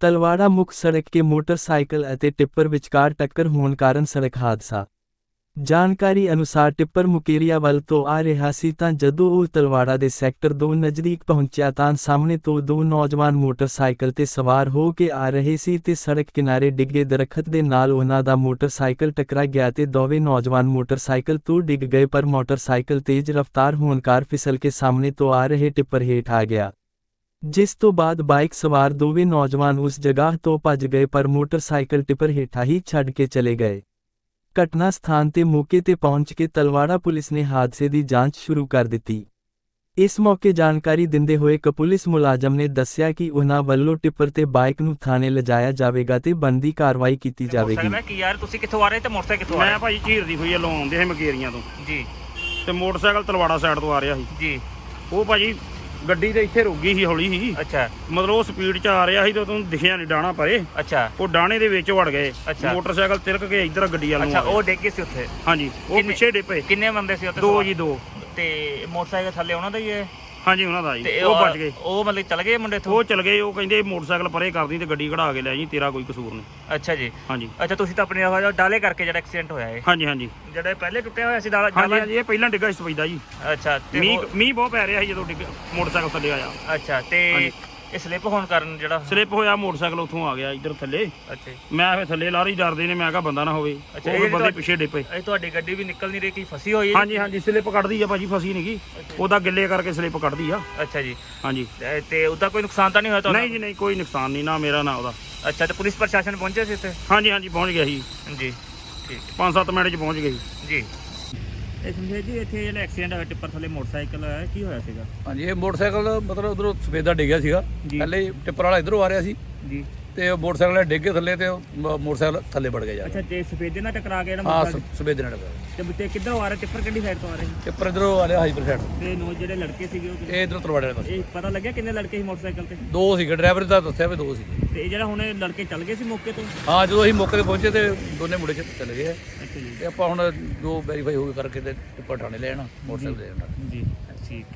ਤਲਵਾੜਾ ਮੁੱਖ ਸੜਕ ਕੇ ਮੋਟਰਸਾਈਕਲ ਅਤੇ ਟਿੱਪਰ ਵਿਚਕਾਰ ਟੱਕਰ ਹੋਣ ਕਾਰਨ ਸੜਕ ਹਾਦਸਾ। ਜਾਣਕਾਰੀ ਅਨੁਸਾਰ ਟਿੱਪਰ ਮੁਕੇਰੀਆ ਵੱਲ ਤੋਂ ਆ ਰਿਹਾ ਸੀ ਤਾਂ ਜਦੋਂ ਉਹ ਤਲਵਾੜਾ ਦੇ ਸੈਕਟਰ 2 ਨਜ਼ਦੀਕ ਪਹੁੰਚਿਆ ਤਾਂ ਸਾਹਮਣੇ ਤੋਂ ਦੋ ਨੌਜਵਾਨ ਮੋਟਰਸਾਈਕਲ ਤੇ ਸਵਾਰ ਹੋ ਕੇ ਆ ਰਹੇ ਸੀ ਤੇ ਸੜਕ ਕਿਨਾਰੇ ਡਿੱਗੇ ਦਰਖਤ ਦੇ ਨਾਲ ਉਹਨਾਂ ਦਾ ਮੋਟਰਸਾਈਕਲ ਟਕਰਾ ਗਿਆ ਤੇ ਦੋਵੇਂ ਨੌਜਵਾਨ ਮੋਟਰਸਾਈਕਲ ਤੋਂ ਡਿੱਗ ਗਏ ਪਰ ਮੋਟਰਸਾਈਕਲ ਤੇਜ਼ ਰਫ਼ਤਾਰ ਹੋਣ ਕਾਰ ਫਿਸਲ ਕੇ ਸਾਹਮਣੇ ਤੋਂ ਆ ਰਹੇ ਟਿੱਪਰ ਹੇਠ ਆ ਗਿਆ। ਜਿਸ ਤੋਂ ਬਾਅਦ ਬਾਈਕ ਸਵਾਰ ਦੋਵੇਂ ਨੌਜਵਾਨ ਉਸ ਜਗ੍ਹਾ ਤੋਂ ਭੱਜ ਗਏ ਪਰ ਮੋਟਰਸਾਈਕਲ ਟਿੱਪਰ ਹੇਠਾਂ ਹੀ ਛੱਡ ਕੇ ਚਲੇ ਗਏ। ਘਟਨਾ ਸਥਾਨ ਤੇ ਮੌਕੇ ਤੇ ਪਹੁੰਚ ਕੇ ਤਲਵਾੜਾ ਪੁਲਿਸ ਨੇ ਹਾਦਸੇ ਦੀ ਜਾਂਚ ਸ਼ੁਰੂ ਕਰ ਦਿੱਤੀ। ਇਸ ਮੌਕੇ ਜਾਣਕਾਰੀ ਦਿੰਦੇ ਹੋਏ ਇੱਕ ਪੁਲਿਸ ਮੁਲਾਜ਼ਮ ਨੇ ਦੱਸਿਆ ਕਿ ਉਹਨਾਂ ਵੱਲੋਂ ਟਿੱਪਰ ਤੇ ਬਾਈਕ ਨੂੰ ਥਾਣੇ ਲਿਜਾਇਆ ਜਾਵੇਗਾ ਤੇ ਬੰਦੀ ਕਾਰਵਾਈ ਕੀਤੀ ਜਾਵੇਗੀ। ਮੈਂ ਕੀ ਯਾਰ ਤੁਸੀਂ ਕਿੱਥੋਂ ਆ ਰਹੇ ਤੇ ਮੋਟਰਸਾਈਕਲ ਕਿੱਥੋਂ ਆ ਮੈਂ ਭਾਈ ਝੀਰਦੀ ਹੋਈ ਲੋਂ ਆਉਂਦੇ ਸੀ ਮਕੇਰੀਆਂ ਤੋਂ। ਜੀ। ਤੇ ਮੋਟਰਸਾਈਕਲ ਤਲਵਾੜਾ ਸਾਈਡ ਤੋਂ ਆ ਰਿਹਾ ਸੀ। ਜੀ। ਉਹ ਭਾਜੀ ਗੱਡੀ ਤੇ ਇੱਥੇ ਰੁਕ ਗਈ ਸੀ ਹੌਲੀ ਸੀ ਅੱਛਾ। ਮਤਲਬ ਉਹ ਸਪੀਡ 'ਚ ਆ ਰਿਹਾ ਸੀ ਤੇ ਉਹਨੂੰ ਦਿਖਿਆ ਨਹੀਂ ਡਾਣਾ ਪਰੇ। ਅੱਛਾ। ਉਹ ਡਾਣੇ ਦੇ ਵਿੱਚ ਵੜ ਗਏ। ਅੱਛਾ। ਮੋਟਰਸਾਈਕਲ ਤਿਲਕ ਕੇ ਇੱਧਰ ਗੱਡੀ ਵੱਲ ਨੂੰ ਅੱਛਾ ਉਹ ਗਏ ਸੀ ਉੱਥੇ? ਹਾਂਜੀ ਉਹ ਪਿੱਛੇ ਡਿੱਪੇ ਕਿੰਨੇ ਬੰਦੇ ਸੀ ਉੱਥੇ ਦੋ? ਜੀ ਦੋ। ਤੇ ਮੋਟਰਸਾਈਕਲ ਥੱਲੇ ਉਹਨਾਂ ਦਾ ਹੀ ਹੈ ਹਾਂਜੀ ਉਹਨਾਂ ਦਾ ਜੀ। ਉਹ ਬਚ ਗਏ। ਉਹ ਮਤਲਬ ਚਲ ਗਏ ਮੁੰਡੇ ਤੋਂ ਉਹ ਚਲ ਗਏ ਉਹ ਕਹਿੰਦੇ ਮੋਟਰਸਾਈਕਲ ਪਰੇ ਕਰਦੀ ਤੇ ਗੱਡੀ ਕਢਾ ਕੇ ਲੈ ਜੀ ਤੇਰਾ ਕੋਈ ਕਸੂਰ ਨਹੀਂ। ਅੱਛਾ ਜੀ। ਹਾਂਜੀ। ਅੱਛਾ ਤੁਸੀਂ ਤਾਂ ਆਪਣੇ ਉਹ ਡਾਲੇ ਕਰਕੇ ਜਿਹੜਾ ਐਕਸੀਡੈਂਟ ਹੋਇਆ ਹੈ ਹਾਂਜੀ ਹਾਂਜੀ। ਜਿਹੜਾ ਪਹਿਲੇ ਟੁੱਟਿਆ ਹੋਇਆ ਸੀ ਡਾਲਾ ਹਾਂਜੀ ਇਹ ਪਹਿਲਾਂ ਡਿੱਗਾ ਸੀ ਸਪੈਦਾ ਜੀ। ਅੱਛਾ ਮੀਂਹ ਮੀਂਹ ਬਹੁਤ ਪੈ ਰਿਹਾ ਸੀ ਜਦੋਂ ਡਿੱਗ ਮੋਟਰਸਾਈਕਲ ਥੱਲੇ ਆਇਆ। ਅੱਛਾ ਤੇ। ਇਹ ਸਲਿੱਪ ਹੋਣ ਕਾਰਨ ਜਿਹੜਾ ਸਲਿੱਪ ਹੋਇਆ ਮੋਟਰਸਾਈਕਲ ਉੱਥੋਂ ਆ ਗਿਆ ਇੱਧਰ ਥੱਲੇ। ਅੱਛਾ ਜੀ। ਮੈਂ ਫੇ ਥੱਲੇ ਲਾਰੀ ਡਰਦੇ ਨੇ ਮੈਂ ਕਿਹਾ ਬੰਦਾ ਨਾ ਹੋਵੇ। ਅੱਛਾ, ਅੱਛਾ ਇਹ ਉਹ ਬੰਦੇ ਤੁਹਾਡੀ- ਪਿੱਛੇ ਡਿੱਪੇ। ਇਹ ਤੁਹਾਡੀ ਗੱਡੀ ਵੀ ਨਿਕਲ ਨਹੀਂ ਰਹੀ ਕੀ ਫਸੀ ਹੋਈ ਹੈ? ਹਾਂਜੀ ਹਾਂਜੀ ਸਲਿੱਪ ਕੱਢਦੀ ਆ ਭਾਜੀ ਫਸੀ ਨਹੀਂਗੀ ਉਹਦਾ ਗਿੱਲੇ ਕਰਕੇ ਸਲਿੱਪ ਕੱਢਦੀ ਆ। ਅੱਛਾ ਜੀ। ਹਾਂਜੀ। ਤੇ- ਤੇ ਉਹਦਾ ਕੋਈ ਨੁਕਸਾਨ ਤਾਂ ਨਹੀਂ ਹੋਇਆ ਤੁਹਾਨੂੰ ਨਹੀਂ ਜੀ ਨਹੀਂ ਕੋਈ ਨੁਕਸਾਨ ਨਹੀਂ ਨਾ ਮੇਰਾ ਨਾ ਉਹਦਾ। ਅੱਛਾ ਤੇ ਪੁਲਿਸ ਪ੍ਰਸ਼ਾਸਨ ਪਹੁੰਚਿਆ ਸੀ ਇੱਥੇ? ਹਾਂਜੀ ਹਾਂਜੀ ਪਹੁੰਚ ਗਿਆ ਸੀ। ਜੀ ਠੀਕ 5-7 ਮਿੰਟ 'ਚ ਪਹੁੰਚ ਸੀ ਜੀ। ਇਹ ਸਮਝੇ ਜੀ ਇੱਥੇ ਜਿਹੜਾ ਐਕਸੀਡੈਂਟ ਹੋਇਆ ਟਿੱਪਰ ਥੱਲੇ ਮੋਟਰਸਾਈਕਲ ਹੋਇਆ ਕੀ ਹੋਇਆ ਸੀਗਾ? ਹਾਂਜੀ ਇਹ ਮੋਟਰਸਾਈਕਲ ਮਤਲਬ ਉਧਰੋਂ ਸਫੇਦਾ ਡਿੱਗਿਆ ਸੀਗਾ। ਜੀ। ਪਹਿਲੇ ਟਿੱਪਰ ਵਾਲਾ ਇਧਰੋਂ ਆ ਰਿਹਾ ਸੀ। ਜੀ। ਤੇ ਉਹ ਮੋਟਰਸਾਈਕਲ ਵਾਲਾ ਡਿੱਗ ਕੇ ਥੱਲੇ ਤੇ ਉਹ ਮ- ਮੋਟਰਸਾਈਕਲ ਥੱਲੇ ਵੜ ਗਿਆ ਜਾ ਅੱਛਾ ਤੇ ਸਫੇਦੇ ਨਾਲ ਟਕਰਾ ਗਿਆ ਜਿਹੜਾ ਹਾਂ ਸਫੇਦੇ ਨਾਲ ਡਿੱਗਾ ਤੇ ਤੇ ਕਿੱਧਰੋਂ ਆ ਰਿਹਾ? ਟਿੱਪਰ ਕਿਹੜੀ ਸਾਈਡ ਤੋਂ ਆ ਰਿਹਾ? ਸੀ ਟਿੱਪਰ ਇਧਰੋਂ ਆ ਰਿਹਾ ਹਾਈਪਰ ਸਾਈਡ ਤੇ। ਨੋ ਜਿਹੜੇ ਲੜਕੇ ਸੀਗੇ ਉਹ ਇਹ ਇਧਰੋਂ ਤਰਵਾੜੇ ਵਾਲੇ ਪਾਸੇ। ਇਹ ਪਤਾ ਲੱਗਿਆ ਕਿੰਨੇ ਲੜਕੇ ਸੀ ਮੋਟਰਸਾਈਕਲ ਤੇ? ਦੋ ਸੀਗੇ ਡਰਾਈਵਰ ਦਾ ਦੱਸਿਆ ਵੀ ਦੋ ਸੀਗੇ। ਤੇ ਇਹ ਜਿਹੜਾ ਹੁਣ ਇਹ ਲੜਕੇ ਚੱਲ ਗਏ ਸੀ ਮੌਕੇ ਤੋਂ? ਹਾਂ ਜਦੋਂ ਅਸੀਂ ਮੌਕੇ ਤੇ ਪਹੁੰਚੇ ਤੇ ਦੋਨੇ ਮੁੰਡੇ ਚ ਚਲੇ ਗਏ। ਆ। ਅੱਛਾ ਜੀ। ਤੇ ਆਪਾਂ ਹੁਣ ਜੋ ਵੈਰੀਫਾਈ ਹੋ ਗਏ ਕਰਕੇ ਤੇ ਲੈ ਆਣਾ ਮੋਟਰਸਾਈਕਲ ਲੈ ਆਣਾ ਜੀ ਠੀਕ